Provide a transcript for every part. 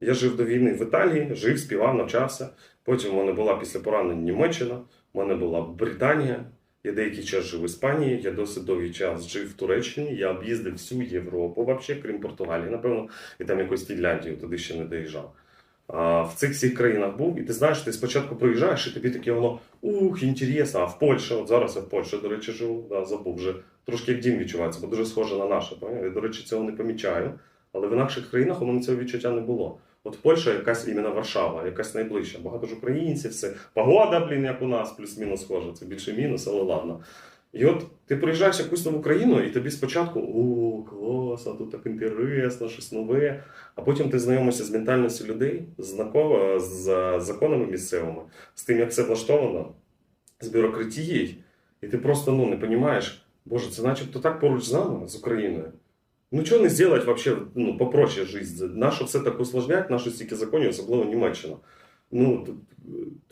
Я жив до війни в Італії, жив, співав, навчався. Потім в мене була після поранень Німеччина, в мене була Британія. Я деякий час жив в Іспанії, я досить довгий час жив в Туреччині. Я об'їздив всю Європу, взагалі, крім Португалії, напевно, і там якусь Фінляндію туди ще не доїжджав. А, в цих всіх країнах був, і ти знаєш, ти спочатку приїжджаєш, і тобі таке воно ух, інтересно, а в Польщі, от зараз я в Польщі, до речі, живу, да, забув вже трошки як дім відчувається, бо дуже схоже на наше. Я, до речі, цього не помічаю. Але в інакших країнах у мене цього відчуття не було. От Польща якась іменно Варшава, якась найближча. Багато ж українців, все. Погода, блін, як у нас, плюс-мінус схожа. Це більше мінус, але ладно. І от ти приїжджаєш якусь нову країну, і тобі спочатку о, класно, тут так інтересно, щось нове. А потім ти знайомишся з ментальністю людей, знакомо з законами місцевими, з тим, як все влаштовано, з бюрократією, і ти просто ну, не розумієш, боже, це начебто так поруч з нами, з Україною. Ну, чого не зробити вообще, ну, попроще життя? Нащо все так усложнять, нащо стільки законів, особливо Німеччина. Ну,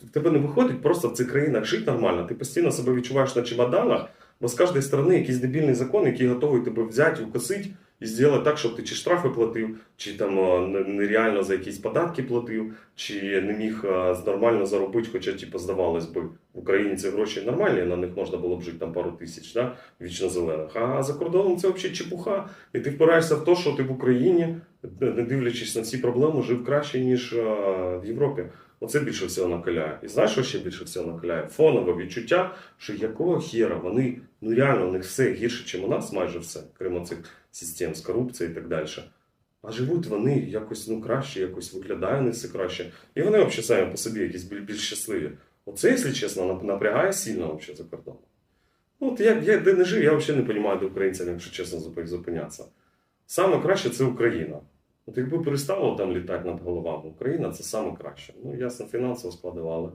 в тебе не виходить просто в цих країнах жити нормально. Ти постійно себе відчуваєш на чемоданах, бо з кожної сторони якийсь дебільний закон, який готовий тебе взяти, укосити і зробити так, щоб ти чи штрафи платив, чи там нереально за якісь податки платив, чи не міг нормально заробити, хоча, типу, здавалось би, в Україні ці гроші нормальні, на них можна було б жити там пару тисяч, да? вічно зелених. А за кордоном це взагалі чепуха. І ти впираєшся в те, що ти в Україні, не дивлячись на всі проблеми, жив краще, ніж в Європі. Оце більше всього накаляє. І знаєш, що ще більше всього накаляє? Фонове відчуття, що якого хера вони, ну реально, у них все гірше, ніж у нас, майже все, крім цих систем з корупцією і так далі. А живуть вони якось ну, краще, якось виглядає у них все краще. І вони взагалі самі по собі якісь біль- більш щасливі. Оце, якщо чесно, напрягає сильно взагалі за кордоном. Ну, от я, я де не жив, я взагалі не розумію, де українцям, якщо чесно, зупинятися. Саме краще це Україна. От якби перестало там літати над головами, Україна це саме краще. Ну, ясно, фінансово складували.